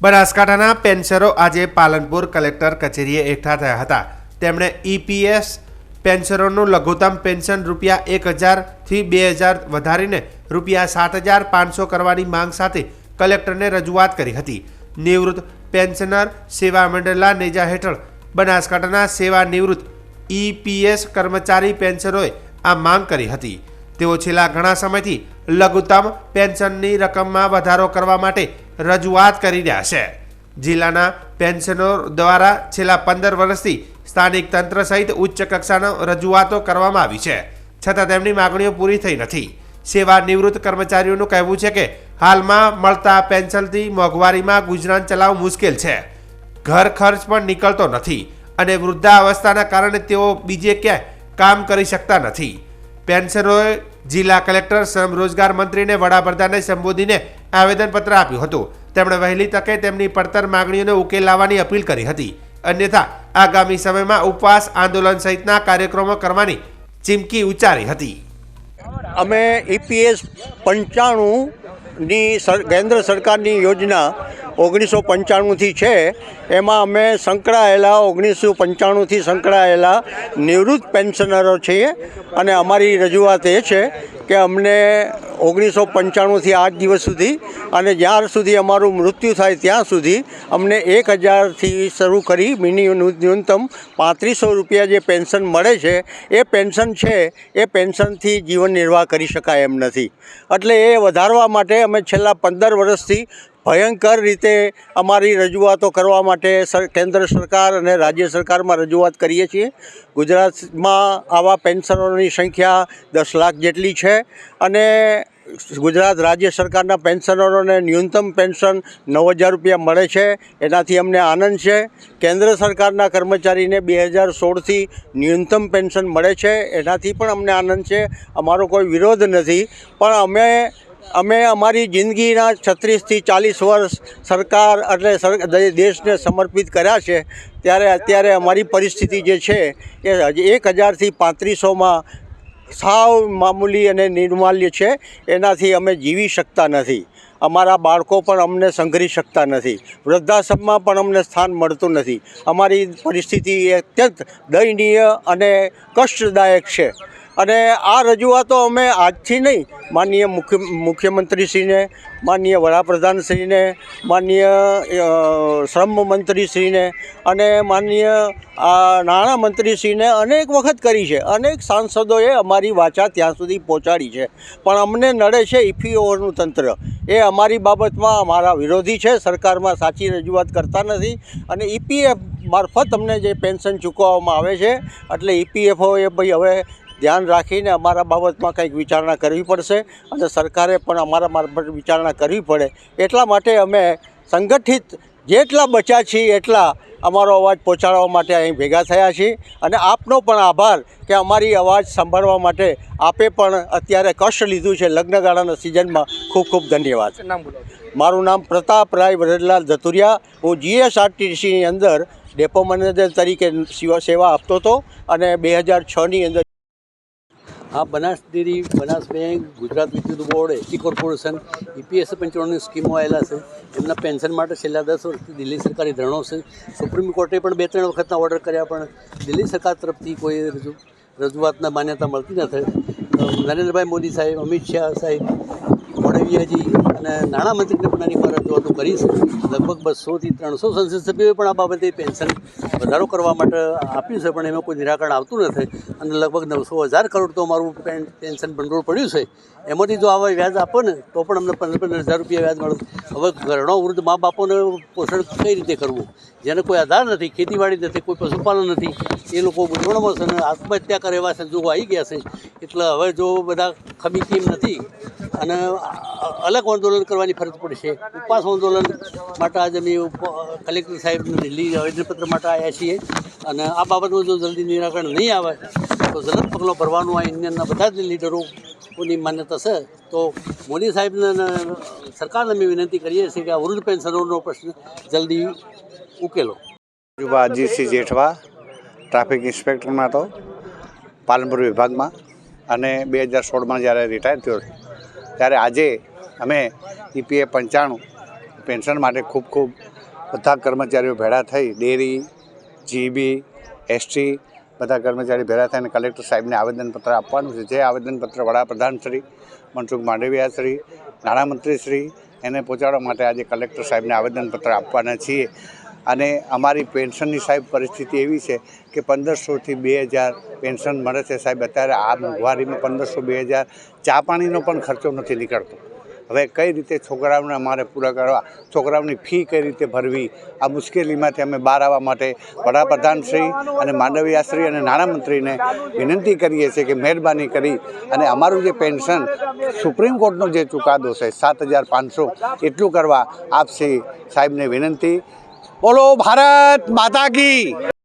બનાસકાંઠાના પેન્શરો આજે પાલનપુર કલેક્ટર કચેરીએ એકઠા થયા હતા. તેમણે ઈપીએસ પેન્શરોનું લઘુત્તમ પેન્શન રૂપિયા એક હજારથી બે હજાર વધારીને રૂપિયા સાત હજાર પાંચસો કરવાની માંગ સાથે કલેક્ટરને રજૂઆત કરી હતી. નિવૃત્ત પેન્શનર સેવા મંડળના નેજા હેઠળ બનાસકાંઠાના સેવા નિવૃત્ત ઈપીએસ કર્મચારી પેન્શરોએ આ માંગ કરી હતી. તેઓ છેલ્લા ઘણા સમયથી લઘુત્તમ પેન્શનની રકમમાં વધારો કરવા માટે રજૂઆત કરી રહ્યા છે. જિલ્લાના પેન્શનરો દ્વારા છેલ્લા પંદર વર્ષથી સ્થાનિક તંત્ર સહિત ઉચ્ચ કક્ષાનો રજૂઆતો કરવામાં આવી છે. છતાં તેમની માગણીઓ પૂરી થઈ નથી. સેવા નિવૃત્ત કર્મચારીઓનું કહેવું છે કે હાલમાં મળતા પેન્શનથી મોંઘવારીમાં ગુજરાન ચલાવવું મુશ્કેલ છે. ઘર ખર્ચ પણ નીકળતો નથી અને વૃદ્ધાવસ્થાના કારણે તેઓ બીજે ક્યાંય કામ કરી શકતા નથી. પેન્શનરોએ જિલ્લા કલેક્ટર, શ્રમ રોજગાર મંત્રીને વડાપ્રધાને સંબોધીને આવેદનપત્ર આપ્યું હતું. તેમણે વહેલી તકે તેમની પડતર માંગણીઓને ઉકેલ લાવવાની અપીલ કરી હતી. અન્યથા, આગામી સમયમાં ઉપવાસ આંદોલન સહિતના કાર્યક્રમો કરવાની ચીમકી ઉચ્ચારી હતી. અમે ઈપીએસ પંચાણુંની સર, કેન્દ્ર સરકારની યોજના ઓગણીસો પંચાણુંથી છે. એમાં અમે સંકળાયેલા, ઓગણીસો પંચાણુંથી સંકળાયેલા નિવૃત્ત પેન્શનરો છીએ. અને અમારી રજૂઆત એ છે કે અમને ઓગણીસો પંચાણુંથી આજ દિવસ સુધી અને જ્યાર સુધી અમારું મૃત્યુ થાય ત્યાં સુધી અમને એક હજારથી શરૂ કરી મિનિ ન્યૂનતમ પાંત્રીસો રૂપિયા જે પેન્શન મળે છે, એ પેન્શન છે, એ પેન્શનથી જીવન નિર્વાહ કરી શકાય એમ નથી. એટલે એ વધારવા માટે અમે છેલ્લા પંદર વર્ષથી ભયંકર રીતે અમારી રજૂઆતો કરવા માટે કેન્દ્ર સરકાર અને રાજ્ય સરકારમાં રજૂઆત કરીએ છીએ. ગુજરાતમાં આવા પેન્શનરોની સંખ્યા દસ લાખ જેટલી છે અને ગુજરાત રાજ્ય સરકારના પેન્શનરોને ન્યૂનતમ પેન્શન નવ હજાર રૂપિયા મળે છે. એનાથી અમને આનંદ છે. કેન્દ્ર સરકારના કર્મચારીને બે હજાર સોળથી ન્યૂનતમ પેન્શન મળે છે. એનાથી પણ અમને આનંદ છે. અમારો કોઈ વિરોધ નથી. પણ અમે અમે અમારી જિંદગીના છત્રીસથી ચાલીસ વર્ષ સરકાર એટલે દેશને સમર્પિત કર્યા છે, ત્યારે અત્યારે અમારી પરિસ્થિતિ જે છે, એ એક હજારથી પાંત્રીસોમાં સાવ મામૂલી અને નિર્માલ્ય છે, એનાથી અમે જીવી શકતા નથી. અમારા બાળકો પણ અમને સંઘરી શકતા નથી. વૃદ્ધાશ્રમમાં પણ અમને સ્થાન મળતું નથી. અમારી પરિસ્થિતિ અત્યંત દયનીય અને કષ્ટદાયક છે. અને આ રજૂઆતો અમે આજથી નહીં માનનીય મુખ્ય, મુખ્યમંત્રીશ્રીને, માનનીય વડાપ્રધાનશ્રીને, માનનીય શ્રમ મંત્રીશ્રીને અને માનનીય નાણામંત્રીશ્રીને અનેક વખત કરી છે. અનેક સાંસદોએ અમારી વાચા ત્યાં સુધી પહોંચાડી છે. પણ અમને નડે છે ઇફીઓનું તંત્ર. એ અમારી બાબતમાં અમારા વિરોધી છે, સરકારમાં સાચી રજૂઆત કરતા નથી અને ઈપીએફ મારફત અમને જે પેન્શન ચૂકવવામાં આવે છે, એટલે ઈપીએફઓ એ ભાઈ હવે ધ્યાન રાખીને અમારા બાબતમાં કંઈક વિચારણા કરવી પડશે અને સરકારે પણ અમારા મારફત વિચારણા કરવી પડે. એટલા માટે અમે સંગઠિત જેટલા બચ્યા છીએ એટલા અમારો અવાજ પહોંચાડવા માટે અહીં ભેગા થયા છીએ. અને આપનો પણ આભાર કે અમારી અવાજ સાંભળવા માટે આપે પણ અત્યારે કષ્ટ લીધું છે લગ્નગાળાના સિઝનમાં. ખૂબ ખૂબ ધન્યવાદ. મારું નામ પ્રતાપ રાય વરદલાલ ધતુરિયા. હું જીએસઆરટીસીની અંદર ડેપો મેનેજર તરીકે સેવા સેવા આપતો હતો અને બે હજાર છની અંદર આ બનાસ ડેરી, બનાસ બેંક, ગુજરાત વિદ્યુત બોર્ડ એસટી કોર્પોરેશન ઈપીએસ પંચાણુંની સ્કીમો આવેલા છે. એમના પેન્શન માટે છેલ્લા દસ વર્ષથી દિલ્હી સરકારે ધરણો છે. સુપ્રીમ કોર્ટે પણ બે ત્રણ વખતના ઓર્ડર કર્યા, પણ દિલ્હી સરકાર તરફથી કોઈ રજૂ રજૂઆતના માન્યતા મળતી નથી નરેન્દ્રભાઈ મોદી સાહેબ, અમિત શાહ સાહેબ મોડવિયાજી અને નાણામંત્રીને પણ આની પર રજૂઆતો કરી લગભગ બસોથી ત્રણસો સંસદ સભ્યોએ પણ આ બાબતે પેન્શન વધારો કરવા માટે આપ્યું છે, પણ એમાં કોઈ નિરાકરણ આવતું નથી. અને લગભગ નવસો હજાર કરોડ તો અમારું પેન- પેન્શન ભંડોળ પડ્યું છે. એમાંથી જો આવા વ્યાજ આપો ને, તો પણ અમને પંદર પંદર હજાર રૂપિયા વ્યાજ મળે. હવે ઘરણો વૃદ્ધ મા બાપોને પોષણ કઈ રીતે કરવું? જેને કોઈ આધાર નથી, ખેતીવાડી નથી, કોઈ પશુપાલન નથી, એ લોકો મૂંઝવણમાં છે અને આત્મહત્યા કરે એવા સંજોગો આવી ગયા છે. એટલે હવે જો બધા ખમી કેમ નથી અને અલગ આંદોલન કરવાની ફરજ પડશે ઉપવાસ આંદોલન માટે આજે અમે કલેક્ટર સાહેબને દિલ્હી આવેદનપત્ર માટે આવ્યા છીએ. અને આ બાબતમાં જો જલ્દી નિરાકરણ નહીં આવે, તો જલદ પગલો ભરવાનું આ ઇન્ડિયનના બધા જ લીડરોની માન્યતા છે. તો મોદી સાહેબને સરકારને અમે વિનંતી કરીએ છીએ કે આ વૃદ્ધ પેન્શનરોનો પ્રશ્ન જલ્દી ઉકેલો. અજીતસિંહ જેઠવા, ટ્રાફિક ઇન્સ્પેક્ટરમાં હતો પાલનપુર વિભાગમાં. અને બે હજાર સોળમાં જ્યારે રિટાયર થયો, ત્યારે આજે અમે ઈપીએ પંચાણું પેન્શન માટે ખૂબ ખૂબ બધા કર્મચારીઓ ભેળા થઈ, ડેરી, જીબી, એસટી બધા કર્મચારી ભેળા થઈને કલેક્ટર સાહેબને આવેદનપત્ર આપવાનું છે. જે આવેદનપત્ર વડાપ્રધાન શ્રી મનસુખ માંડવિયા શ્રી, નાણામંત્રી શ્રી એને પહોંચાડવા માટે આજે કલેક્ટર સાહેબને આવેદનપત્ર આપવાના છીએ. અને અમારી પેન્શનની સાહેબ પરિસ્થિતિ એવી છે કે પંદરસોથી બે હજાર પેન્શન મળે છે સાહેબ. અત્યારે આ મોંઘવારીમાં પંદરસો બે હજાર ચા પાણીનો પણ ખર્ચો નથી નીકળતો. હવે કઈ રીતે છોકરાઓને અમારે પૂરા કરવા, છોકરાઓની ફી કઈ રીતે ભરવી? આ મુશ્કેલીમાંથી અમે બહાર આવવા માટે વડાપ્રધાન શ્રી અને માનવીયાશ્રી અને નાણામંત્રીને વિનંતી કરીએ છીએ કે મહેરબાની કરી અને અમારું જે પેન્શન સુપ્રીમ કોર્ટનો જે ચુકાદો છે, સાત હજાર પાંચસો, એટલું કરવા આપશ્રી સાહેબને વિનંતી. બોલો ભારત માતા કી!